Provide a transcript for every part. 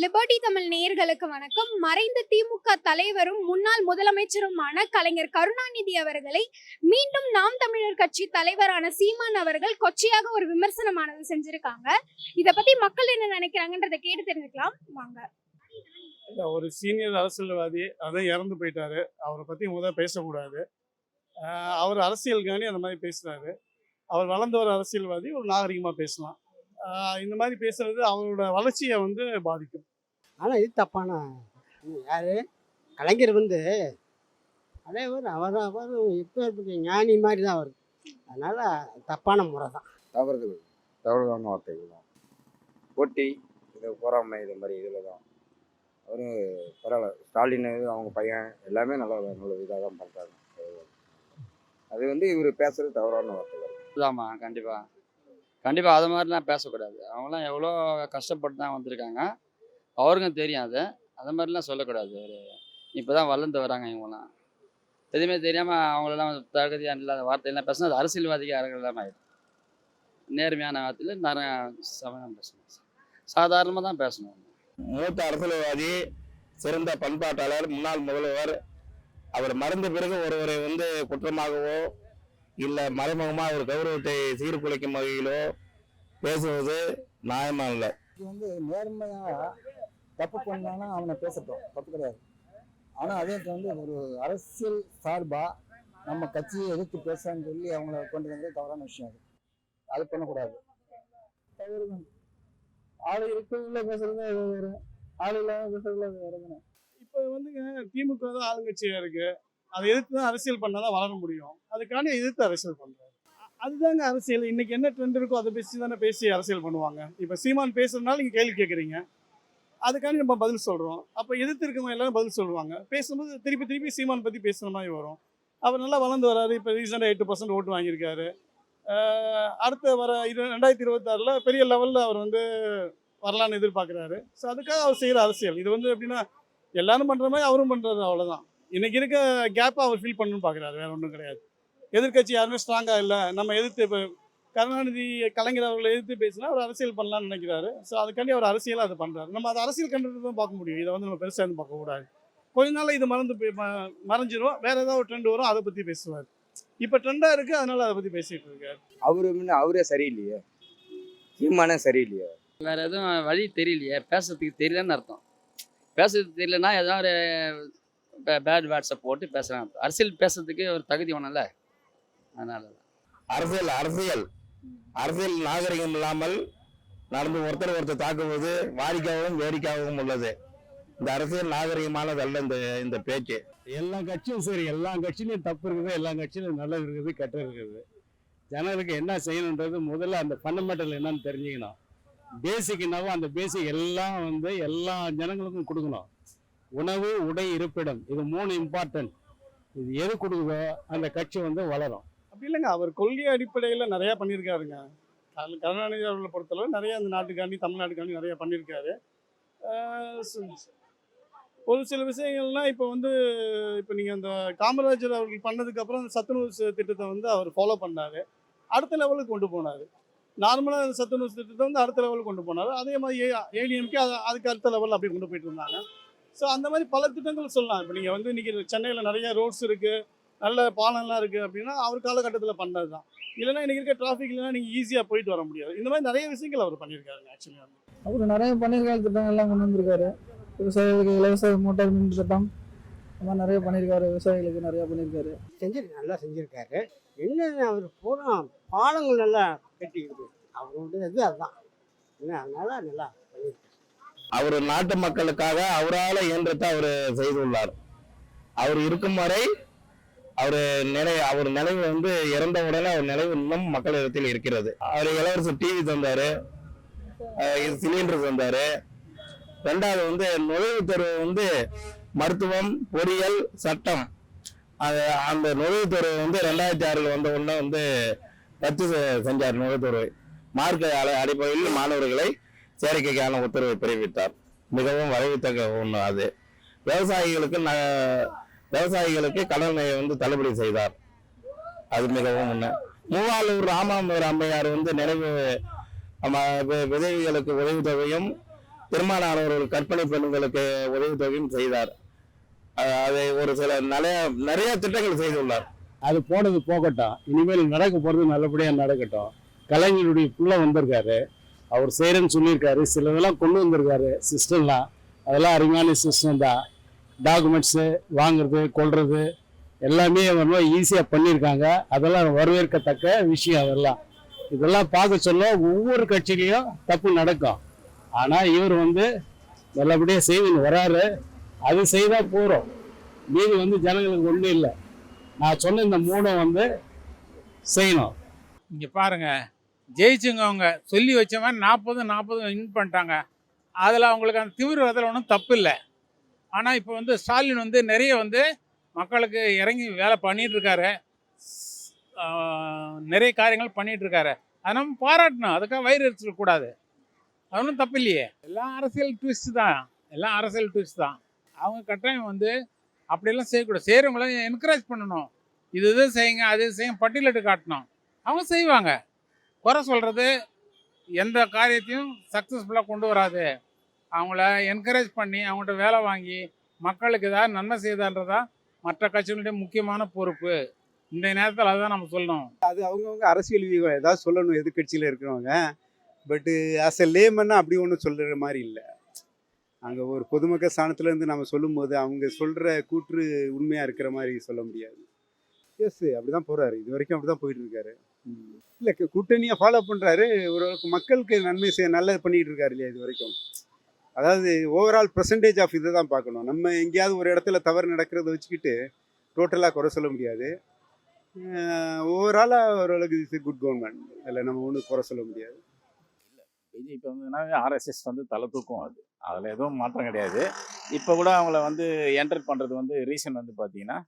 Liberty Tamil நேயர்களுக்கு வணக்கம். மறைந்த திமுக தலைவரும் முன்னாள் முதலமைச்சருமான கலைஞர் கருணாநிதி அவர்களை மீண்டும் நாம் தமிழர் கட்சி தலைவரான சீமான் அவர்கள் கொச்சையாக ஒரு விமர்சனமானது செஞ்சிருக்காங்க. இத பத்தி மக்கள் என்ன நினைக்கிறாங்கன்றத கேட்டு தெரிஞ்சுக்கலாம். வாங்க. ஒரு சீனியர் அரசியல்வாதி அதான் இறந்து போயிட்டாரு. அவரை பத்தி முதல் பேசக்கூடாது. அவர் அரசியல் காணி அந்த மாதிரி பேசுறாரு. அவர் வளர்ந்த ஒரு அரசியல்வாதி ஒரு நாகரிகமா பேசலாம். இந்த மாதிரி பேசுறது அவரோட வளர்ச்சியை வந்து பாதிக்கும். ஆனால் இது தப்பான யார்? கலைஞர் வந்து அதே ஒரு அவர் அவர் இப்போ ஞானி மாதிரி தான் அவர். அதனால் தப்பான முறை தான். தவறுகள் தவறுதான வார்த்தைகள் தான். போட்டி இது பொறாமை இது மாதிரி இதில் தான். அவரும் பரவாயில்ல. ஸ்டாலின் இது அவங்க பையன் எல்லாமே நல்ல நல்ல இதாக தான் பண்ணுறாங்க அது வந்து இவர் பேசுறது தவறான வார்த்தைகள். இல்லாமா கண்டிப்பாக கண்டிப்பாக அது மாதிரிலாம் பேசக்கூடாது. அவங்களாம் எவ்வளோ கஷ்டப்பட்டு தான் வந்திருக்காங்க. அவருக்கும் தெரியும் அது. அது மாதிரிலாம் சொல்லக்கூடாது. ஒரு இப்போ தான் வளர்ந்து வராங்க இவங்களாம் எதுவுமே தெரியாமல் அவங்களெல்லாம் தகுதியாக இல்லாத வார்த்தையெல்லாம் பேசினா அது அரசியல்வாதிக்கு அரங்கெல்லாம் ஆயிடும். நேர்மையான வார்த்தையில் நிறைய சமயம் பேசணும். சாதாரணமாக தான் பேசணும். மூத்த அரசியல்வாதி சிறந்த பண்பாட்டாளர் முன்னாள் முதல்வர் அவர் மறந்த பிறகு ஒருவரை வந்து குற்றமாகவோ இல்லை மறைமுகமாக ஒரு கௌரவத்தை சீர்குலைக்கும் வகையிலோ பேசுவது நியாயமா இல்லை. இது வந்து நேர்மையாக தப்பு பண்ணாலும் அவனை பேசட்டும் தப்பு கிடையாது. ஆனால் அதே வந்து ஒரு அரசியல் சார்பாக நம்ம கட்சியை எதிர்த்து பேசுறான்னு சொல்லி அவங்கள கொண்டு வந்தது தவறான விஷயம் அது. அது பண்ணக்கூடாது. தவறுதான் ஆள் இருக்கிறதுல பேசுறது அது வேறு. ஆள் இல்லாமல் பேசுறதுல அது வேறு தானே. இப்போ வந்துங்க திமுக தான் ஆளுங்கட்சியா இருக்கு. அதை எதிர்த்து தான் அரசியல் பண்ணால் தான் வளர முடியும். அதுக்காண்டி எதிர்த்து அரசியல் பண்ணுறாரு அதுதாங்க அரசியல். இன்னைக்கு என்ன ட்ரெண்ட் இருக்கோ அதை பேசி தானே பேசி அரசியல் பண்ணுவாங்க. இப்போ சீமான் பேசுறதுனால நீங்கள் கேள்வி கேட்குறீங்க அதுக்காண்டி நம்ம பதில் சொல்கிறோம் அப்போ எதிர்த்து இருக்கவங்க எல்லாரும் பதில் சொல்லுவாங்க. பேசும்போது திருப்பி திருப்பி சீமான் பற்றி பேசுகிற மாதிரி வரும். அவர் நல்லா வளர்ந்து வராரு. இப்போ ரீசெண்டாக எட்டு பர்சன்ட் ஓட்டு வாங்கியிருக்காரு. அடுத்த வர இரு ரெண்டாயிரத்தி இருபத்தாறில் பெரிய லெவலில் அவர் வந்து வரலான்னு எதிர்பார்க்குறாரு. ஸோ அதுக்காக அவர் செய்கிற அரசியல். இது வந்து எப்படின்னா எல்லாரும் பண்ணுற மாதிரி அவரும் பண்ணுறது அவ்வளோதான் இன்னைக்கு இருக்க கேப்பை அவர் ஃபில் பண்ணணும்னு பார்க்குறாரு வேற ஒன்றும் கிடையாது. எதிர்க்கட்சி யாருமே ஸ்ட்ராங்காக இல்லை. நம்ம எதிர்த்து இப்போ கருணாநிதி கலைஞர் அவர்களை எதிர்த்து பேசினா அவர் அரசியல் பண்ணலாம்னு நினைக்கிறாரு. ஸோ அதுக்காண்டி அவர் அரசியலாக அதை பண்ணுறாரு நம்ம அதை அரசியல் கண்டு தான் பார்க்க முடியும். இதை வந்து நம்ம பெருசாக இருந்து பார்க்கக்கூடாது கொஞ்ச நாள் இது மறந்து போய் ம- மறைஞ்சிரும். வேற ஏதாவது ஒரு ட்ரெண்ட் வரும் அதை பற்றி பேசுவார். இப்போ ட்ரெண்டாக இருக்குது அதனால அதை பற்றி பேசிகிட்டு இருக்காரு. அவரு முன்ன அவரே சரியில்லையே. சீமானே சரியில்லையே. வேற எதுவும் வழி தெரியலையே. பேசுறதுக்கு தெரியலன்னு அர்த்தம். பேசுறதுக்கு தெரியலன்னா ஏதாவது ஒரு பேட் வேர்ட்ஸை போட்டு பேசுகிறாங்க அரசியல் பேசுறதுக்கு ஒரு தகுதி ஒன்றும்ல அதனால தான். அரசியல் அரசியல். அரசியல் நாகரிகம் இல்லாமல் நடந்து ஒருத்தர் ஒருத்தர் தாக்குவது வாடிக்கையாகவும் வேடிக்கையாகவும் உள்ளது. இந்த அரசியல் நாகரிகமானது அல்ல இந்த இந்த பேச்சு. எல்லா கட்சியும் சரி எல்லா கட்சியிலையும் தப்பு இருக்குது எல்லா கட்சியிலும் நல்லது இருக்குது கெட்டது இருக்குது. ஜனங்களுக்கு என்ன செய்யணுன்றது முதல்ல அந்த ஃபண்டமெண்டல் என்னன்னு தெரிஞ்சுக்கணும். பேசிக் என்னவோ அந்த பேசிக் எல்லாம் வந்து எல்லா ஜனங்களுக்கும் கொடுக்கணும். உணவு உடை இருப்பிடம் இது மூணு இம்பார்ட்டன்ட் இது எது கொடுக்குதோ அந்த கட்சி வந்து வளரும் அப்படி இல்லைங்க அவர் கொள்கை அடிப்படையில் நிறையா பண்ணியிருக்காருங்க கருணாநிதி அவர்களை பொறுத்தளவு நிறைய அந்த நாட்டுக்காண்டி தமிழ்நாட்டுக்காண்டி நிறைய பண்ணியிருக்காரு ஒரு சில விஷயங்கள்லாம் இப்போ வந்து இப்போ நீங்கள் அந்த காமராஜர் அவர்கள் பண்ணதுக்கப்புறம் அந்த சத்துணவு திட்டத்தை வந்து அவர் ஃபாலோ பண்ணாரு அடுத்த லெவலுக்கு கொண்டு போனார் நார்மலாக அந்த சத்துணவு திட்டத்தை வந்து அடுத்த லெவலுக்கு கொண்டு போனார் அதே மாதிரி ஏடிஎம்கே அது அதுக்கு அடுத்த லெவலில் அப்படி கொண்டு போயிட்டு இருந்தாங்க ஸோ அந்த மாதிரி பல திட்டங்கள் சொல்லலாம். இப்போ நீங்கள் வந்து இன்றைக்கி சென்னையில் நிறைய ரோட்ஸ் இருக்குது நல்ல பாலம்லாம் இருக்குது அப்படின்னா அவர் காலகட்டத்தில் பண்ணது தான் இல்லைன்னா இன்றைக்கி இருக்க டிராஃபிக் இல்லைன்னா நீங்கள் ஈஸியாக போயிட்டு வர முடியாது. இந்த மாதிரி நிறைய விஷயங்கள் அவர் பண்ணியிருக்காருங்க ஆக்சுவலி வந்து அவர் நிறைய பண்ணியிருக்காரு திட்டம் எல்லாம் கொண்டு வந்திருக்காரு. விவசாயிகளுக்கு இலவச மோட்டார் மின் திட்டம் இந்த மாதிரி நிறைய பண்ணியிருக்காரு. விவசாயிகளுக்கு நிறைய பண்ணியிருக்காரு. செஞ்சு நல்லா செஞ்சுருக்காரு. என்ன அவர் பூரா பாலங்கள் நல்லா கட்டிக்கிட்டு. அவருடைய இது அதுதான். என்ன அதனால நல்லா அவர் நாட்டு மக்களுக்காக அவரால் இயன்றத்தை அவர் செய்துள்ளார் அவர் இருக்கும் வரை அவர் நிலை அவர் நிலைவு வந்து இறந்த உடனே அவர் நிலைவு இன்னும் மக்களிடத்தில் இருக்கிறது. அவர் இளவரசர் டிவி தந்தார் சிலிண்டர் தந்தார். ரெண்டாவது வந்து நுழைவுத் தேர்வு வந்து மருத்துவம் பொறியியல் சட்டம். அது அந்த நுழைவுத் தேர்வு வந்து ரெண்டாயிரத்தி ஆறில் வந்த உடனே வந்து ரத்து செ- செஞ்சார் நுழைவுத் தேர்வை. மார்க் அடிப்படையில் மாணவர்களை சேர்க்கைக்கான உத்தரவை பிறப்பித்தார். மிகவும் வரவேற்க ஒன்று அது. விவசாயிகளுக்கு ந- விவசாயிகளுக்கு கடனை வந்து தள்ளுபடி செய்தார். அது மிகவும் ஒன்று மூவாலூர் ராமாமூர் அம்மையார் வந்து நினைவு ஆமா, உதவித்தொகையும் திருமணமானவர்கள் கற்பனை பெண்களுக்கு உதவித்தொகையும் செய்தார். அதை ஒரு சில நிறைய நிறைய திட்டங்கள் செய்துள்ளார். அது போனது போகட்டும். இனிமேல் நடக்க போகிறது நல்லபடியாக நடக்கட்டும். கலைஞருடைய பிள்ளை வந்திருக்காரு. அவர் செய்கிறேன்னு சொல்லியிருக்காரு. சிலதெல்லாம் கொண்டு வந்திருக்காரு சிஸ்டம்லாம் அதெல்லாம் அருமையான சிஸ்டம் தான். டாக்குமெண்ட்ஸு வாங்குறது கொள்வது எல்லாமே ரொம்ப ஈஸியாக பண்ணியிருக்காங்க. அதெல்லாம் வரவேற்கத்தக்க விஷயம் அதெல்லாம். இதெல்லாம் பார்க்க சொல்ல ஒவ்வொரு கட்சியிலையும் தப்பு நடக்கும். ஆனால் இவர் வந்து நல்லபடியாக செய்துன்னு வராரு. அது செய்தால் போகிறோம் மீதி வந்து ஜனங்களுக்கு ஒன்றும் இல்லை. நான் சொன்ன இந்த மூணை வந்து செய்யணும். இங்கே பாருங்கள் ஜெயிச்சுங்க அவங்க சொல்லி வச்ச மாதிரி நாற்பது நாற்பது வின் பண்ணிட்டாங்க. அதில் அவங்களுக்கு அந்த தீவிரவாதத்தில் ஒன்றும் தப்பு இல்லை ஆனால் இப்போ வந்து ஸ்டாலின் வந்து நிறைய வந்து மக்களுக்கு இறங்கி வேலை பண்ணிகிட்ருக்காரு நிறைய காரியங்கள் பண்ணிகிட்ருக்காரு அதை நம்ம பாராட்டணும். அதுக்காக வயிறு எரிச்சிடக்கூடாது அவனும் அது ஒன்றும் தப்பு இல்லையே எல்லாம் அரசியல் ட்விஸ்ட் தான். எல்லாம் அரசியல் ட்விஸ்ட் தான். அவங்க கட்டாயம் வந்து அப்படியெல்லாம் செய்யக்கூடாது. செய்கிறவங்கள என்கரேஜ் பண்ணணும். இது இது செய்யுங்க அது செய்யுங்க பட்டியலிட்டு காட்டணும். அவங்க செய்வாங்க. குறை சொல்கிறது எந்த காரியத்தையும் சக்ஸஸ்ஃபுல்லாக கொண்டு வராது. அவங்கள என்கரேஜ் பண்ணி அவங்கள்ட்ட வேலை வாங்கி மக்களுக்கு ஏதாவது நன்மை செய்தான்றதா மற்ற கட்சிகளுடைய முக்கியமான பொறுப்பு. இந்த நேரத்தில் அதுதான் நம்ம சொல்லணும். அது அவங்கவுங்க அரசியல் வியூகம் ஏதாவது சொல்லணும் எதிர்கட்சியில் இருக்கிறவங்க. பட்டு அஸ் எ லேமன்னா அப்படி ஒன்றும் சொல்கிற மாதிரி இல்லை. அங்கே ஒரு பொதுமக்கள் ஸ்தானத்துலேருந்து நம்ம சொல்லும்போது அவங்க சொல்கிற கூற்று உண்மையாக இருக்கிற மாதிரி சொல்ல முடியாது. எஸ் அப்படிதான் போறாரு. போகிறாரு இது வரைக்கும் அப்படி தான் போயிட்டு இருக்காரு இல்லை கூட்டணியை ஃபாலோ பண்ணுறாரு ஓரளவுக்கு மக்களுக்கு நன்மை செய்ய நல்லது பண்ணிட்டு இருக்காரு இல்லையா இது வரைக்கும்? அதாவது ஓவரால் பர்சன்டேஜ் ஆஃப் இதை தான் பார்க்கணும். நம்ம எங்கேயாவது ஒரு இடத்துல தவறு நடக்கிறத வச்சுக்கிட்டு டோட்டலாக குறை சொல்ல முடியாது. ஓவராலாக ஓரளவுக்கு இஸ் குட் கவர்மெண்ட் அதில் நம்ம ஒன்றும் குறை சொல்ல முடியாது. பிஜேபி வந்ததுனாவே ஆர்எஸ்எஸ் வந்து தலை தூக்கும் அது. அதில் எதுவும் மாற்றம் கிடையாது. இப்போ கூட அவங்கள வந்து என்டர் பண்ணுறது வந்து ரீசன் வந்து பார்த்தீங்கன்னா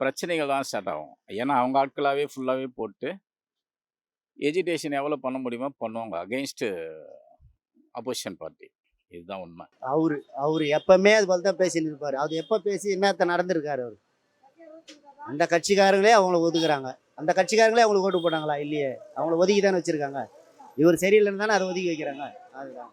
பிரச்சனைகள் தான் ஸ்டார்ட் ஆகும். ஏன்னா அவங்க ஆட்களாகவே ஃபுல்லாகவே போட்டு எஜிடேஷன் எவ்வளோ பண்ண முடியுமோ பண்ணுவாங்க. அகெயின்ஸ்டு அப்போசிஷன் பார்ட்டி இதுதான் உண்மை. அவர் அவர் எப்பவுமே அது போல தான் பேசின்னு இருப்பார். அவர் எப்போ பேசி என்னத்த நடந்திருக்காரு அவர்? அந்த கட்சிக்காரங்களே அவங்கள ஒதுக்குறாங்க. அந்த கட்சிக்காரங்களே அவங்களுக்கு ஓட்டு போட்டாங்களா? இல்லையே. அவங்கள ஒதுக்கி தானே வச்சுருக்காங்க. இவர் சரியில்லைன்னு தானே அதை ஒதுக்கி வைக்கிறாங்க. அதுதான்.